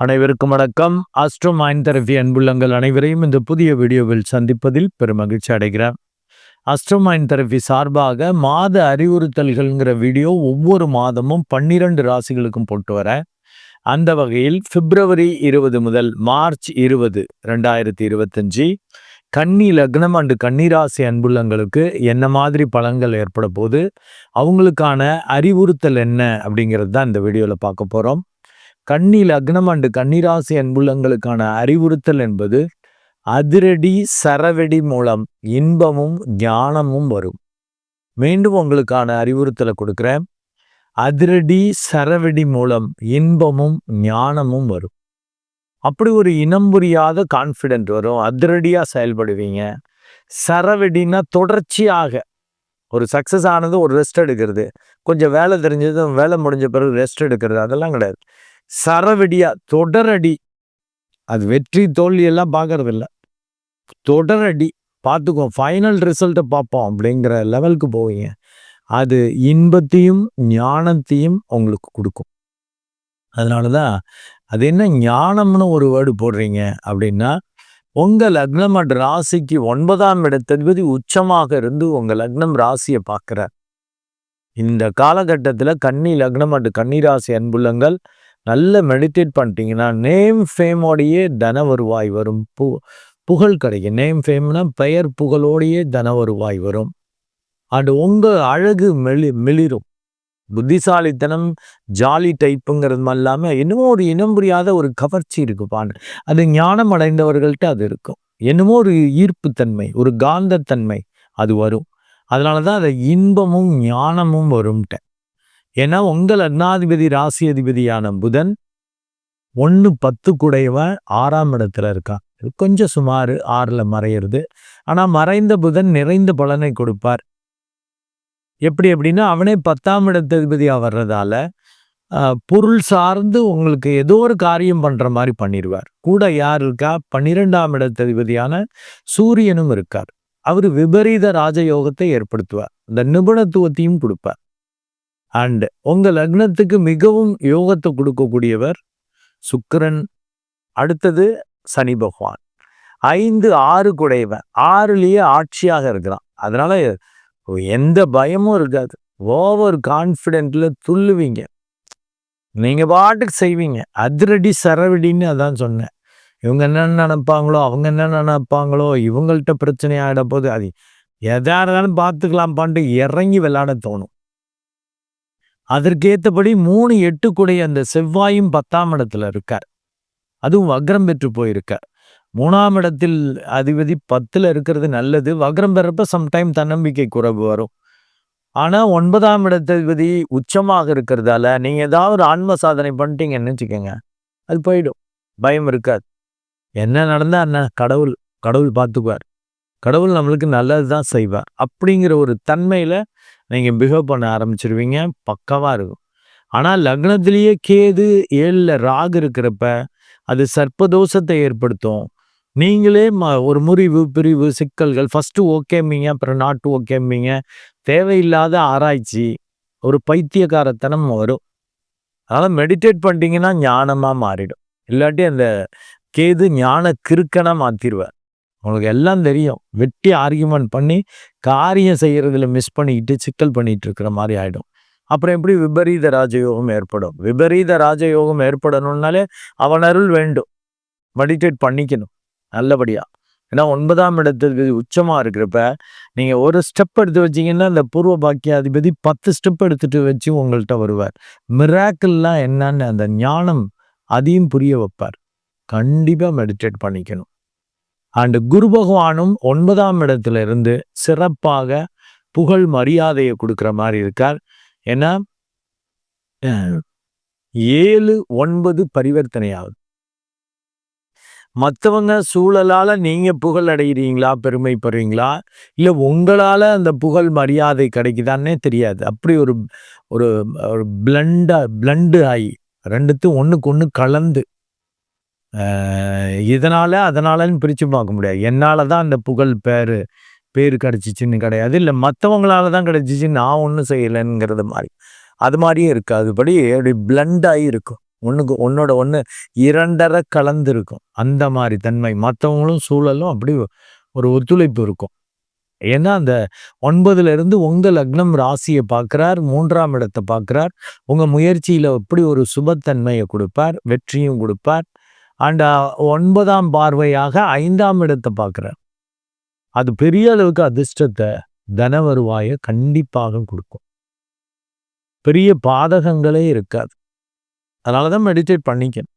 அனைவருக்கும் வணக்கம். Astro mind therapy அன்புள்ளங்கள் அனைவரையும் இந்த புதிய வீடியோவில் சந்திப்பதில் பெருமகிழ்ச்சி அடைகிறேன். ஆஸ்ட்ரோ மைண்ட் தெரபி சார்பாக மாத அறிவுறுத்தல்கள்ங்கிற வீடியோ ஒவ்வொரு மாதமும் பன்னிரண்டு ராசிகளுக்கும் போட்டு வரேன். அந்த வகையில் பிப்ரவரி இருபது முதல் மார்ச் இருபது ரெண்டாயிரத்தி இருபத்தஞ்சி கன்னி லக்னம் அண்டு கன்னிராசி அன்புள்ளங்களுக்கு என்ன மாதிரி பலன்கள் ஏற்பட போது அவங்களுக்கான அறிவுறுத்தல் என்ன அப்படிங்கிறது தான் இந்த வீடியோவில் பார்க்க போகிறோம் கன்னி லக்னம் அண்டு கன்னிராசி அன்புள்ளங்களுக்கான அறிவுறுத்தல் என்பது அதிரடி சரவெடி மூலம் இன்பமும் ஞானமும் வரும். மீண்டும் உங்களுக்கான அறிவுறுத்தலை கொடுக்குறேன். அதிரடி சரவெடி மூலம் இன்பமும் ஞானமும் வரும். அப்படி ஒரு இனம் புரியாத கான்ஃபிடென்ட் வரும். அதிரடியாக செயல்படுவீங்க. சரவெடினா தொடர்ச்சியாக ஒரு சக்ஸஸ் ஆனது ஒரு ரெஸ்ட் எடுக்கிறது. கொஞ்சம் வேலை தெரிஞ்சதும் வேலை முடிஞ்ச பிறகு ரெஸ்ட் எடுக்கிறது. அதெல்லாம் கிடையாது. சரவெடியாக தொடரடி. அது வெற்றி தோல்வி எல்லாம் தொடரடி. பார்த்துக்கோ ஃபைனல் ரிசல்ட்டை பார்ப்போம் அப்படிங்கிற லெவலுக்கு போவீங்க. அது இன்பத்தையும் ஞானத்தையும் உங்களுக்கு கொடுக்கும். அதனால தான் அது என்ன ஞானம்னு ஒரு வேர்டு போடுறீங்க அப்படின்னா உங்கள் லக்னம் அட் ராசிக்கு ஒன்பதாம் இடத்ததிபதி உச்சமாக இருந்து உங்கள் லக்னம் ராசியை பார்க்குறார். இந்த காலகட்டத்தில் கன்னி லக்னம் அண்டு கன்னி ராசி அன்புள்ளங்கள் நல்ல மெடிடேட் பண்ணிட்டீங்கன்னா நேம் ஃபேமோடையே தன வருவாய் வரும். பு புகழ் கிடைக்கும். நேம் ஃபேம்னா பெயர் புகழோடையே தன வருவாய் வரும். அண்டு உங்கள் அழகு மெளி மிளிரும் புத்திசாலித்தனம் ஜாலி டைப்புங்கிறது இல்லாமல் என்னமோ ஒரு இனம் புரியாத ஒரு கவர்ச்சி இருக்குப்பான்னு அது ஞானம் அடைந்தவர்கள்ட்ட அது இருக்கும். என்னமோ ஒரு ஈர்ப்புத்தன்மை ஒரு காந்தத்தன்மை அது வரும். அதனால தான் அதை இன்பமும் ஞானமும் வரும்ட்ட ஏன்னா உங்கள் அண்ணாதிபதி ராசி அதிபதியான புதன் ஒன்று பத்து கூடையவன் ஆறாம் இடத்துல இருக்கான். கொஞ்சம் சுமார் ஆறில் மறையிறது. ஆனால் மறைந்த புதன் நிறைந்த பலனை கொடுப்பார். எப்படி அப்படின்னா அவனே பத்தாம் இடத்ததிபதியாக வர்றதால பொருள் சார்ந்து உங்களுக்கு ஏதோ ஒரு காரியம் பண்ணுற மாதிரி பண்ணிடுவார். கூட யார் இருக்கா? பன்னிரெண்டாம் இடத்ததிபதியான சூரியனும் இருக்கார். அவர் விபரீத ராஜயோகத்தை ஏற்படுத்துவார். இந்த நிபுணத்துவத்தையும் கொடுப்பார். அண்ட் உங்கள் லக்னத்துக்கு மிகவும் யோகத்தை கொடுக்கக்கூடியவர் சுக்கரன் அடுத்தது சனி பகவான். ஐந்து ஆறு குடையவன். ஆறுலேயே ஆட்சியாக இருக்கிறான். அதனால் எந்த பயமும் இருக்காது. ஓவர் கான்ஃபிடென்ட்டில் துள்ளுவீங்க. நீங்கள் பாட்டுக்கு செய்வீங்க. அதிரடி சரவடின்னு அதான் சொன்னேன். இவங்க என்ன நினைப்பாங்களோ அவங்க என்ன நினைப்பாங்களோ இவங்கள்ட்ட பிரச்சனை ஆகிட போது அது எதாக இருந்தாலும் பார்த்துக்கலாம்ப்பான்ட்டு இறங்கி விளையாட தோணும். அதற்கேற்றபடி மூணு எட்டுக்குடைய அந்த செவ்வாயும் பத்தாம் இடத்துல இருக்கார். அதுவும் வக்ரம் பெற்று போயிருக்கார். மூணாம் இடத்தில் அதிபதி பத்தில் இருக்கிறது நல்லது. வக்ரம் பெறப்ப சம்டைம் தன்னம்பிக்கை குறைவு வரும். ஆனால் ஒன்பதாம் இடத்ததிபதி உச்சமாக இருக்கிறதால நீங்கள் ஏதாவது ஒரு ஆன்ம சாதனை பண்ணிட்டீங்கன்னு வச்சுக்கோங்க அது போயிடும். பயம் இருக்காது. என்ன நடந்தால் என்ன? கடவுள் கடவுள் பார்த்துக்குவார். கடவுள் நம்மளுக்கு நல்லது தான் செய்வார். அப்படிங்கிற ஒரு தன்மையில் நீங்கள் பிஹேவ் பண்ண ஆரம்பிச்சிருவீங்க பக்கவாக இருக்கும். ஆனால் லக்னத்திலேயே கேது ஏழில் ராகு இருக்கிறப்ப அது சர்ப்பதோஷத்தை ஏற்படுத்தும். நீங்களே ம ஒரு முறிவு பிரிவு சிக்கல்கள் ஃபஸ்ட்டு ஓகேம்பிங்க அப்புறம் நாட்டு ஓகேம்பிங்க தேவையில்லாத ஆராய்ச்சி ஒரு பைத்தியக்காரத்தனம் வரும். அதனால் மெடிடேட் பண்ணிட்டீங்கன்னா ஞானமாக மாறிடும். இல்லாட்டி அந்த கேது ஞான கிறுக்கனாக மாற்றிடுவேன் உங்களுக்கு எல்லாம் தெரியும். வெட்டி ஆர்கியூமெண்ட் பண்ணி காரியம் செய்கிறதுல மிஸ் பண்ணிக்கிட்டு சிக்கல் பண்ணிகிட்டு இருக்கிற மாதிரி ஆகிடும் அப்புறம் எப்படி விபரீத ராஜயோகம் ஏற்படும்? விபரீத ராஜயோகம் ஏற்படணும்னாலே அவன் அருள் வேண்டும். மெடிடேட் பண்ணிக்கணும். நல்லபடியாக ஏன்னா ஒன்பதாம் இடத்துக்கு உச்சமாக இருக்கிறப்ப நீங்கள் ஒரு ஸ்டெப் எடுத்து வச்சிங்கன்னா இந்த பூர்வ பாக்கிய அதிபதி பத்து ஸ்டெப் எடுத்துகிட்டு வச்சு உங்கள்கிட்ட வருவார். மிராக்கிள்லாம் என்னன்னு அந்த ஞானம் அதையும் புரிய வைப்பார். கண்டிப்பாக மெடிடேட் பண்ணிக்கணும். அண்டு குரு பகவானும் ஒன்பதாம் இடத்துல இருந்து சிறப்பாக புகழ் மரியாதையை கொடுக்குற மாதிரி இருக்கார். ஏன்னா ஏழு ஒன்பது பரிவர்த்தனை ஆகுது மற்றவங்க சூழலால் நீங்கள் புகழ் அடைகிறீங்களா பெருமைப்படுறீங்களா இல்லை உங்களால் அந்த புகழ் மரியாதை கிடைக்குதான்னே தெரியாது. அப்படி ஒரு ஒரு ஒரு பிளண்டாக பிளண்டு ஆகி ரெண்டுத்தையும் ஒன்றுக்கு ஒன்று கலந்து இதனால் அதனாலன்னு பிரித்து பார்க்க முடியாது. என்னால் தான் அந்த புகழ் பேர் பேர் கிடச்சிச்சின்னு கிடையாது. இல்லை மற்றவங்களால தான் கிடச்சிச்சு நான் ஒன்றும் செய்யலைங்கிறது மாதிரி. அது மாதிரியே இருக்குது அதுபடி அப்படி பிளண்டாகி இருக்கும். ஒன்றுக்கு ஒன்னோட ஒன்று இரண்டரை கலந்துருக்கும். அந்த மாதிரி தன்மை. மற்றவங்களும் சூழலும் அப்படி ஒரு ஒத்துழைப்பு இருக்கும். ஏன்னா அந்த ஒன்பதுலேருந்து உங்கள் லக்னம் ராசியை பார்க்குறார் மூன்றாம் இடத்தை பார்க்குறார். உங்கள் முயற்சியில் எப்படி ஒரு சுபத்தன்மையை கொடுப்பார் வெற்றியும் கொடுப்பார். அண்ட் ஒன்பதாம் பார்வையாக ஐந்தாம் இடத்தை பார்க்குறார். அது பெரிய அளவுக்கு அதிர்ஷ்டத்தை தன வருவாயை கண்டிப்பாக கொடுக்கும். பெரிய பாதகங்களே இருக்காது. அதனாலதான் மெடிடேட் பண்ணிக்கணும்.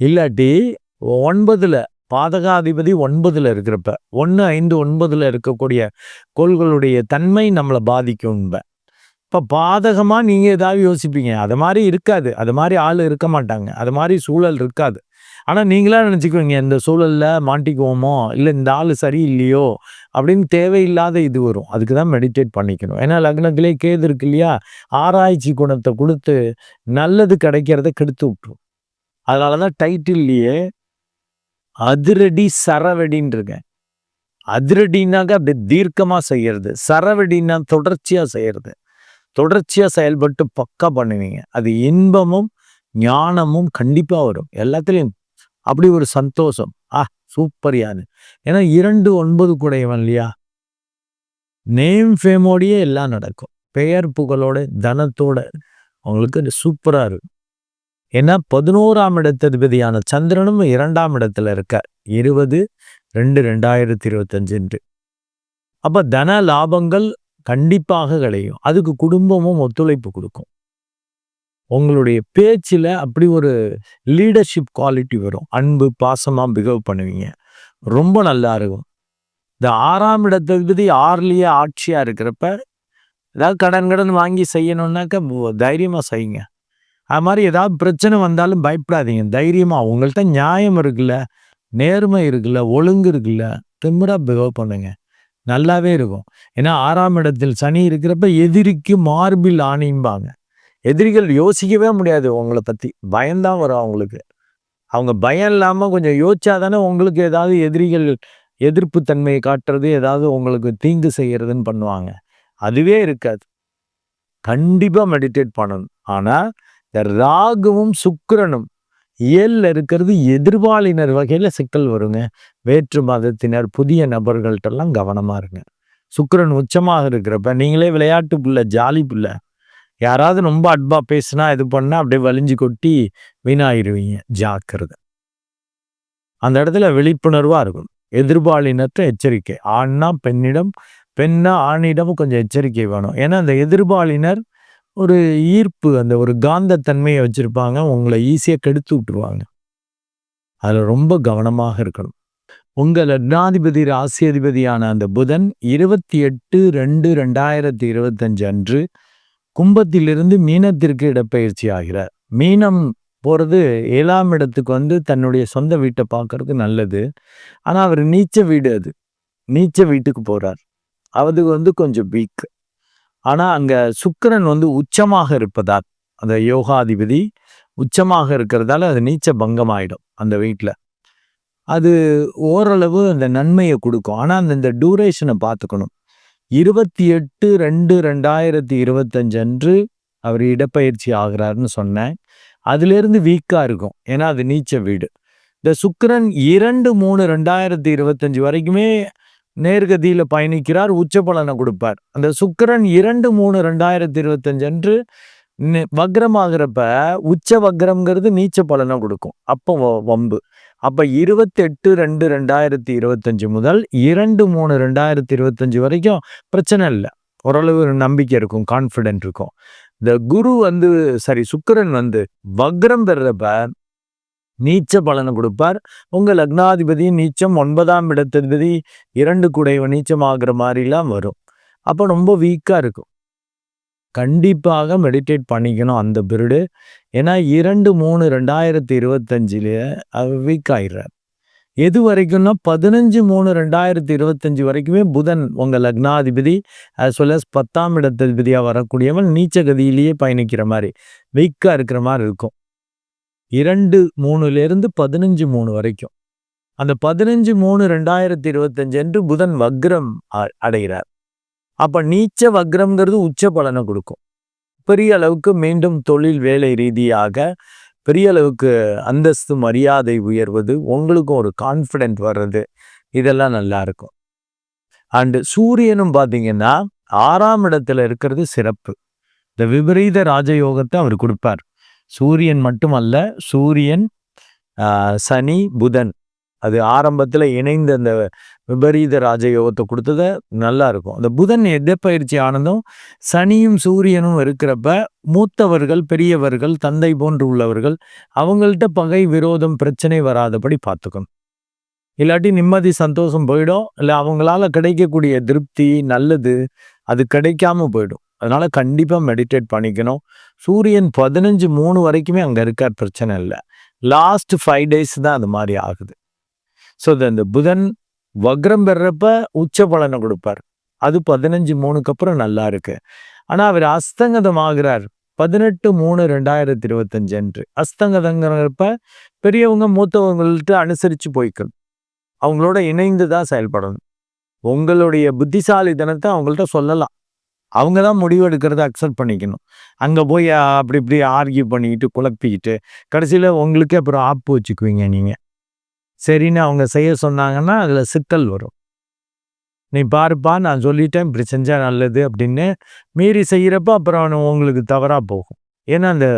இல்லாட்டி ஒன்பதில் பாதகாதிபதி ஒன்பதில் இருக்கிறப்ப ஒன்று ஐந்து ஒன்பதில் இருக்கக்கூடிய கோள்களுடைய தன்மை நம்மளை பாதிக்கும் இப்போ பாதகமாக நீங்கள் ஏதாவது யோசிப்பீங்க. அது மாதிரி இருக்காது. அது மாதிரி ஆள் இருக்க மாட்டாங்க. அது மாதிரி சூழல் இருக்காது. ஆனால் நீங்களாக நினச்சிக்குவீங்க இந்த சூழலில் மாட்டிக்குவோமோ? இல்லை இந்த ஆள் சரியில்லையோ? அப்படின்னு தேவையில்லாத இது வரும். அதுக்கு தான் மெடிடேட் பண்ணிக்கணும். ஏன்னா லக்னத்திலே கேது இருக்கு இல்லையா? ஆராய்ச்சி குணத்தை கொடுத்து நல்லது கிடைக்கிறத கெடுத்து விட்டுரும். அதனால தான் டைட்டில்லையே அதிரடி சரவெடின்னு இருக்கேன் அதிரடினாக்க அப்படி தீர்க்கமாக செய்கிறது சரவடின்னா தொடர்ச்சியாக செய்கிறது தொடர்ச்சியாக செயல்பட்டு பக்கா பண்ணுவீங்க. அது இன்பமும் ஞானமும் கண்டிப்பாக வரும். எல்லாத்துலேயும் அப்படி ஒரு சந்தோஷம். ஆ சூப்பர் யாரு ஏன்னா இரண்டு ஒன்பது கூடையவன் இல்லையா? நேம் ஃபேமோடையே எல்லாம் நடக்கும். பெயர் புகழோட தனத்தோட அவங்களுக்கு சூப்பராக இருக்கும். ஏன்னா பதினோராம் இடத்ததிபதியான சந்திரனும் இரண்டாம் இடத்துல இருக்க இருபது ரெண்டு ரெண்டாயிரத்தி இருபத்தஞ்சுன்ட்டு அப்போ தன லாபங்கள் கண்டிப்பாக கிடைக்கும் அதுக்கு குடும்பமும் ஒத்துழைப்பு கொடுக்கும். உங்களுடைய பேச்சில் அப்படி ஒரு லீடர்ஷிப் குவாலிட்டி வரும். அன்பு பாசமாக பிஹேவ் பண்ணுவீங்க. ரொம்ப நல்லா இருக்கும். இந்த ஆறாம் இடத்ததிபதி ஆறுலேயே ஆட்சியாக இருக்கிறப்ப ஏதாவது கடன் கடன் வாங்கி செய்யணுன்னாக்க தைரியமாக செய்யுங்க. அது மாதிரி ஏதாவது பிரச்சனை வந்தாலும் பயப்படாதீங்க. தைரியமாக உங்கள்கிட்ட நியாயம் இருக்குல்ல நேர்மை இருக்குல்ல ஒழுங்கு இருக்குல்ல திமிராக பிஹேவ் பண்ணுங்கள் நல்லாவே இருக்கும். ஏன்னா ஆறாம் இடத்தில் சனி இருக்கிறப்ப எதிரிக்கு மார்பில் ஆணிம்பாங்க எதிரிகள் யோசிக்கவே முடியாது உங்களை பற்றி பயம்தான் வரும் அவங்களுக்கு. அவங்க பயம் இல்லாமல் கொஞ்சம் யோசிச்சா தானே உங்களுக்கு ஏதாவது எதிரிகள் எதிர்ப்பு தன்மையை காட்டுறது ஏதாவது உங்களுக்கு தீங்கு செய்கிறதுன்னு பண்ணுவாங்க. அதுவே இருக்காது. கண்டிப்பாக மெடிடேட் பண்ணணும். ஆனால் இந்த ராகுவும் சுக்கரனும் இயல்ல இருக்கிறது எதிர்பாலினர் வகையில் சிக்கல் வருங்க. வேற்று மதத்தினர் புதிய நபர்கள்ட்டெல்லாம் கவனமாக இருங்க. சுக்கரன் உச்சமாக இருக்கிறப்ப நீங்களே விளையாட்டு புள்ள ஜாலி புள்ள. யாராவது ரொம்ப அட்பா பேசுனா இது பண்ணால் அப்படியே வலிஞ்சு கொட்டி வீணாயிருவீங்க. ஜாக்கிரதை. அந்த இடத்துல விழிப்புணர்வாக இருக்கும் எதிர்பாலினற்ற எச்சரிக்கை. ஆண்னா பெண்ணிடம் பெண்ணா ஆணிடம் கொஞ்சம் எச்சரிக்கை வேணும். ஏன்னா அந்த எதிர்பாலினர் ஒரு ஈர்ப்பு அந்த ஒரு காந்த தன்மையை உங்களை ஈஸியாக கெடுத்து விட்டுருவாங்க. அதில் ரொம்ப கவனமாக இருக்கணும். உங்கள் லக்னாதிபதி ராசியதிபதியான அந்த புதன் இருபத்தி எட்டு ரெண்டு ரெண்டாயிரத்தி இருபத்தஞ்சு அன்று கும்பத்திலிருந்து மீனத்திற்கு இடப்பெயர்ச்சி ஆகிறார். மீனம் போகிறது ஏழாம் இடத்துக்கு வந்து தன்னுடைய சொந்த வீட்டை பார்க்கறதுக்கு நல்லது. ஆனால் அவர் நீச்ச வீடு அது. நீச்ச வீட்டுக்கு போகிறார் அவருக்கு வந்து கொஞ்சம் வீக் ஆனால் அங்கே சுக்கரன் வந்து உச்சமாக இருப்பதால் அந்த யோகாதிபதி உச்சமாக இருக்கிறதால அது நீச்ச பங்கம் அந்த வீட்டில் அது ஓரளவு அந்த நன்மையை கொடுக்கும். ஆனால் அந்த இந்த டூரேஷனை பார்த்துக்கணும். இருபத்தி எட்டு ரெண்டு ரெண்டாயிரத்தி இருபத்தஞ்சு அன்று அவர் இடப்பயிற்சி ஆகிறாருன்னு சொன்னேன். அதுலேருந்து வீக்காக இருக்கும். ஏன்னா அது நீச்ச வீடு. இந்த சுக்கரன் இரண்டு மூணு ரெண்டாயிரத்தி இருபத்தஞ்சு வரைக்குமே நேர்கதியில் பயணிக்கிறார் உச்ச பலனை கொடுப்பார். அந்த சுக்கரன் இரண்டு மூணு ரெண்டாயிரத்தி இருபத்தஞ்சு அன்று வக்ரமாகிறப்ப உச்ச வக்ரம்ங்கிறது நீச்ச பலனை கொடுக்கும். அப்போ வம்பு. அப்போ இருபத்தெட்டு ரெண்டு ரெண்டாயிரத்தி இருபத்தஞ்சு முதல் இரண்டு மூணு ரெண்டாயிரத்தி இருபத்தஞ்சு வரைக்கும் பிரச்சனை இல்லை. ஓரளவு நம்பிக்கை இருக்கும் கான்ஃபிடென்ட் இருக்கும். இந்த குரு வந்து சரி சுக்கரன் வந்து வக்ரம் பெறப்ப நீச்ச பலனை கொடுப்பார். உங்கள் லக்னாதிபதி நீச்சம் ஒன்பதாம் இடத்ததிபதி இரண்டு குடைவ நீச்சமாகிற மாதிரிலாம் வரும். அப்போ ரொம்ப வீக்காக இருக்கும். கண்டிப்பாக மெடிடேட் பண்ணிக்கணும் அந்த பீரியடு ஏன்னா இரண்டு மூணு ரெண்டாயிரத்தி இருபத்தஞ்சில வீக் ஆயிடுறார். எது வரைக்கும்னா பதினஞ்சு மூணு ரெண்டாயிரத்தி இருபத்தஞ்சு வரைக்குமே புதன் உங்கள் லக்னாதிபதி அஸ் வெல் அஸ் பத்தாம் இடத்ததிபதியாக வரக்கூடியவன் நீச்ச கதியிலேயே பயணிக்கிற மாதிரி வீக்காக இருக்கிற மாதிரி இருக்கும். இரண்டு மூணுலேருந்து பதினஞ்சு மூணு வரைக்கும். அந்த பதினஞ்சு மூணு ரெண்டாயிரத்தி இருபத்தஞ்சு அன்று புதன் வக்ரம் அடைகிறார். அப்போ நீச்ச வக்ரம்ங்கிறது உச்ச பலனை கொடுக்கும். பெரிய அளவுக்கு மீண்டும் தொழில் வேலை ரீதியாக பெரிய அளவுக்கு அந்தஸ்து மரியாதை உயர்வது உங்களுக்கும் ஒரு கான்ஃபிடென்ட் வர்றது இதெல்லாம் நல்லா இருக்கும். அண்டு சூரியனும் பார்த்தீங்கன்னா ஆறாம் இடத்துல இருக்கிறது சிறப்பு. இந்த விபரீத ராஜயோகத்தை அவர் கொடுப்பார். சூரியன் மட்டுமல்ல சூரியன் சனி புதன். அது ஆரம்பத்தில் இணைந்த அந்த விபரீத ராஜயோகத்தை கொடுத்தத நல்லா இருக்கும். அந்த புதன் எதப்பயிற்சி ஆனதும் சனியும் சூரியனும் இருக்கிறப்ப மூத்தவர்கள் பெரியவர்கள் தந்தை போன்று உள்ளவர்கள் அவங்கள்ட்ட பகை விரோதம் பிரச்சனை வராதபடி பார்த்துக்கணும். இல்லாட்டி நிம்மதி சந்தோஷம் போயிடும். இல்லை அவங்களால கிடைக்கக்கூடிய திருப்தி நல்லது அது கிடைக்காம போயிடும். அதனால் கண்டிப்பாக மெடிடேட் பண்ணிக்கணும். சூரியன் பதினஞ்சு மூணு வரைக்குமே அங்கே இருக்கார் பிரச்சனை இல்லை. லாஸ்ட் ஃபைவ் டேஸ் தான் அது மாதிரி ஆகுது. ஸோ இந்த புதன் வக்ரம் பெறப்ப உச்ச பலனை கொடுப்பார். அது பதினஞ்சு மூணுக்கு அப்புறம் நல்லா இருக்கு. ஆனால் அவர் அஸ்தங்கதம் ஆகிறார். பதினெட்டு மூணு ரெண்டாயிரத்தி இருபத்தஞ்சு அன்று. அஸ்தங்கதங்கிறப்ப பெரியவங்க மூத்தவங்கள்ட்ட அனுசரித்து போய்க்கணும் அவங்களோட இணைந்து தான் செயல்படணும். உங்களுடைய புத்திசாலித்தனத்தை அவங்கள்ட்ட சொல்லலாம். அவங்க தான் முடிவு எடுக்கிறத அக்செப்ட் பண்ணிக்கணும். அங்கே போய் அப்படி இப்படி ஆர்கியூ பண்ணிக்கிட்டு குழப்பிக்கிட்டு கடைசியில் உங்களுக்கே அப்புறம் ஆப்பு வச்சுக்குவீங்க நீங்கள் சரின்னு அவங்க செய்ய சொன்னாங்கன்னா அதில் சிக்கல் வரும். நீ பாருப்பா நான் சொல்லிட்டேன் இப்படி செஞ்சால் நல்லது அப்படின்னு மீறி செய்கிறப்ப அப்புறம் உங்களுக்கு தவறாக போகும். ஏன்னா அந்த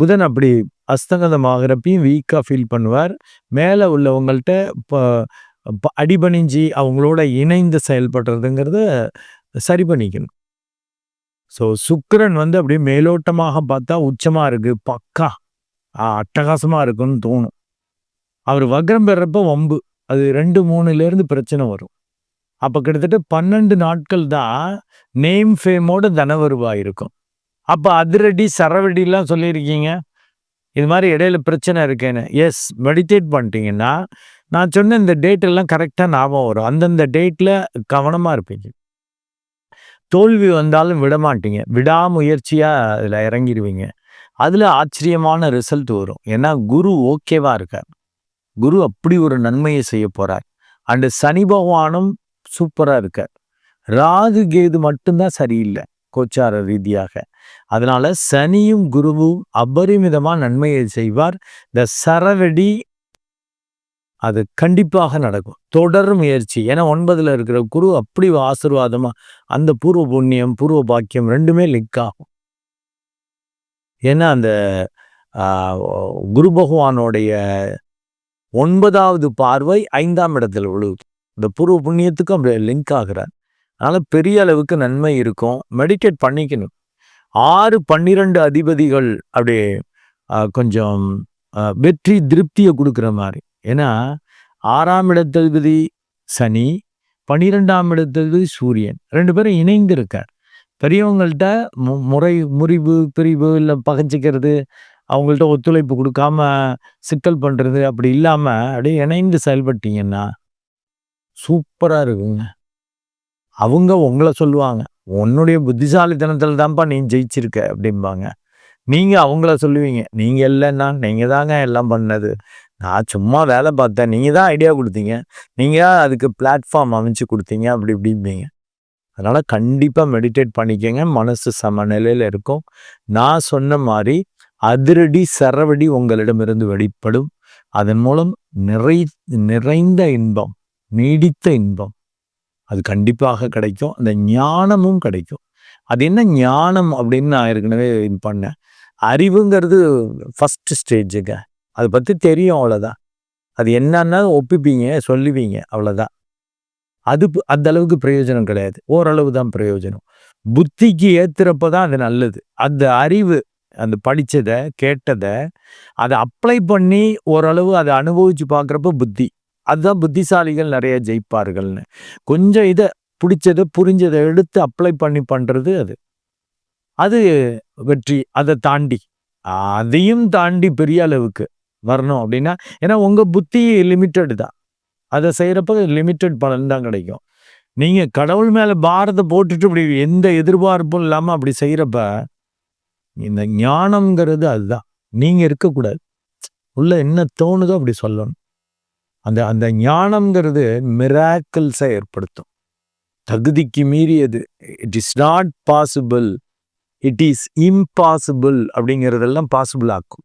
புதன் அப்படி அஸ்தங்கதமாகிறப்பையும் வீக்காக ஃபீல் பண்ணுவார். மேலே உள்ளவங்கள்ட்ட இப்போ அடிபணிஞ்சு அவங்களோட இணைந்து செயல்படுறதுங்கிறத சரி பண்ணிக்கணும். ஸோ சுக்கரன் வந்து அப்படியே மேலோட்டமாக பார்த்தா உச்சமாக இருக்குது பக்கா அட்டகாசமாக இருக்குன்னு தோணும். அவர் வக்ரம் பெறப்ப வம்பு அது ரெண்டு மூணுலேருந்து பிரச்சனை வரும். அப்போ கிட்டத்தட்ட பன்னெண்டு நாட்கள் தான் நேம் ஃபேமோட தனவருவாக இருக்கும். அப்போ அதிரடி சரவடிலாம் சொல்லியிருக்கீங்க இது மாதிரி இடையில பிரச்சனை இருக்கேன்னு. எஸ் மெடிடேட் பண்ணிட்டீங்கன்னா நான் சொன்ன இந்த டேட் எல்லாம் கரெக்டாக ஞாபகம் வரும். அந்தந்த டேட்டில் கவனமாக இருப்பீங்க. தோல்வி வந்தாலும் விட மாட்டீங்க விடாமுயற்சியாக அதில் இறங்கிடுவீங்க அதில் ஆச்சரியமான ரிசல்ட் வரும். ஏன்னா குரு ஓகேவாக இருக்கார். குரு அப்படி ஒரு நன்மையை செய்ய போகிறார் அண்டு சனி பகவானும் சூப்பராக இருக்கார். ராகு கேது மட்டும்தான் சரியில்லை கோச்சார ரீதியாக. அதனால சனியும் குருவும் அபரிமிதமாக நன்மையை செய்வார். இந்த சரவெடி அது கண்டிப்பாக நடக்கும். தொடர் முயற்சி. ஏன்னா ஒன்பதில் இருக்கிற குரு அப்படி ஆசீர்வாதமாக அந்த பூர்வ புண்ணியம் பூர்வ பாக்கியம் ரெண்டுமே லிங்க் ஆகும். ஏன்னா அந்த குரு பகவானுடைய ஒன்பதாவது பார்வை ஐந்தாம் இடத்தில் விழுவுது. இந்த பூர்வ புண்ணியத்துக்கும் அப்படி லிங்க் ஆகிறார். அதனால் பெரிய அளவுக்கு நன்மை இருக்கும். மெடிடேட் பண்ணிக்கணும். ஆறு பன்னிரண்டு அதிபதிகள் அப்படியே கொஞ்சம் வெற்றி திருப்தியை கொடுக்குற மாதிரி. ஏன்னா ஆறாம் இடத்ததிபதி சனி பனிரெண்டாம் இடத்ததிபதி சூரியன். ரெண்டு பேரும் இணைந்து இருக்கார் பெரியவங்கள்ட்ட முறை முறிவு பிரிவு இல்லை பகச்சிக்கிறது அவங்கள்ட்ட ஒத்துழைப்பு கொடுக்காம சிக்கல் பண்ணுறது அப்படி இல்லாமல் அப்படியே இணைந்து செயல்பட்டீங்கன்னா சூப்பராக இருக்குங்க. அவங்க உங்களை சொல்லுவாங்க உன்னுடைய புத்திசாலித்தனத்தில் தான்ப்பா நீ ஜெயிச்சிருக்க அப்படிம்பாங்க. நீங்கள் அவங்கள சொல்லுவீங்க நீங்கள் இல்லைன்னா நீங்கள் தாங்க எல்லாம் பண்ணது. நான் சும்மா வேலை பார்த்தேன். நீங்கள் தான் ஐடியா கொடுத்தீங்க. நீங்கள் தான் அதுக்கு பிளாட்ஃபார்ம் அமைச்சு கொடுத்தீங்க? அப்படி இப்படிம்பீங்க அதனால் கண்டிப்பாக மெடிடேட் பண்ணிக்கோங்க. மனசு சமநிலையில் இருக்கும். நான் சொன்ன மாதிரி அதிரடி சரவடி உங்களிடமிருந்து வெளிப்படும். அதன் மூலம் நிறை நிறைந்த இன்பம் நீடித்த இன்பம் அது கண்டிப்பாக கிடைக்கும். அந்த ஞானமும் கிடைக்கும். அது என்ன ஞானம் அப்படின்னு நான் ஏற்கனவே இது பண்ணேன். அறிவுங்கிறது ஃபஸ்ட்டு ஸ்டேஜுங்க அதை பற்றி தெரியும் அவ்வளோதான் அது என்னன்னா ஒப்பிப்பீங்க சொல்லுவீங்க அவ்வளோதான் அது அந்த அளவுக்கு பிரயோஜனம் கிடையாது. ஓரளவு தான் பிரயோஜனம். புத்திக்கு ஏற்றுறப்ப தான் அது நல்லது. அந்த அறிவு அந்த படித்ததை கேட்டதை அதை அப்ளை பண்ணி ஓரளவு அதை அனுபவித்து பார்க்குறப்ப புத்தி. அதுதான் புத்திசாலிகள் நிறைய ஜெயிப்பார்கள்னு. கொஞ்சம் இதை பிடிச்சதை புரிஞ்சதை எடுத்து அப்ளை பண்ணி பண்ணுறது அது. அது வெற்றி. அதை தாண்டி. அதையும் தாண்டி பெரிய அளவுக்கு. வரணும் அப்படின்னா ஏன்னா உங்கள் புத்தி லிமிட்டடு தான். அதை செய்கிறப்ப லிமிட்டட் பலன் தான் கிடைக்கும். நீங்கள் கடவுள் மேலே பாரத்தை போட்டுட்டு இப்படி எந்த எதிர்பார்ப்பும் இல்லாமல் அப்படி செய்கிறப்ப இந்த ஞானம்ங்கிறது அதுதான். நீங்கள் இருக்கக்கூடாது. உள்ள என்ன தோணுதோ அப்படி சொல்லணும். அந்த அந்த ஞானம்ங்கிறது மிராக்கிள்ஸை ஏற்படுத்தும். தகுதிக்கு மீறியது. It is not possible it is impossible அப்படிங்கிறதெல்லாம் பாசிபிள் ஆக்கும்.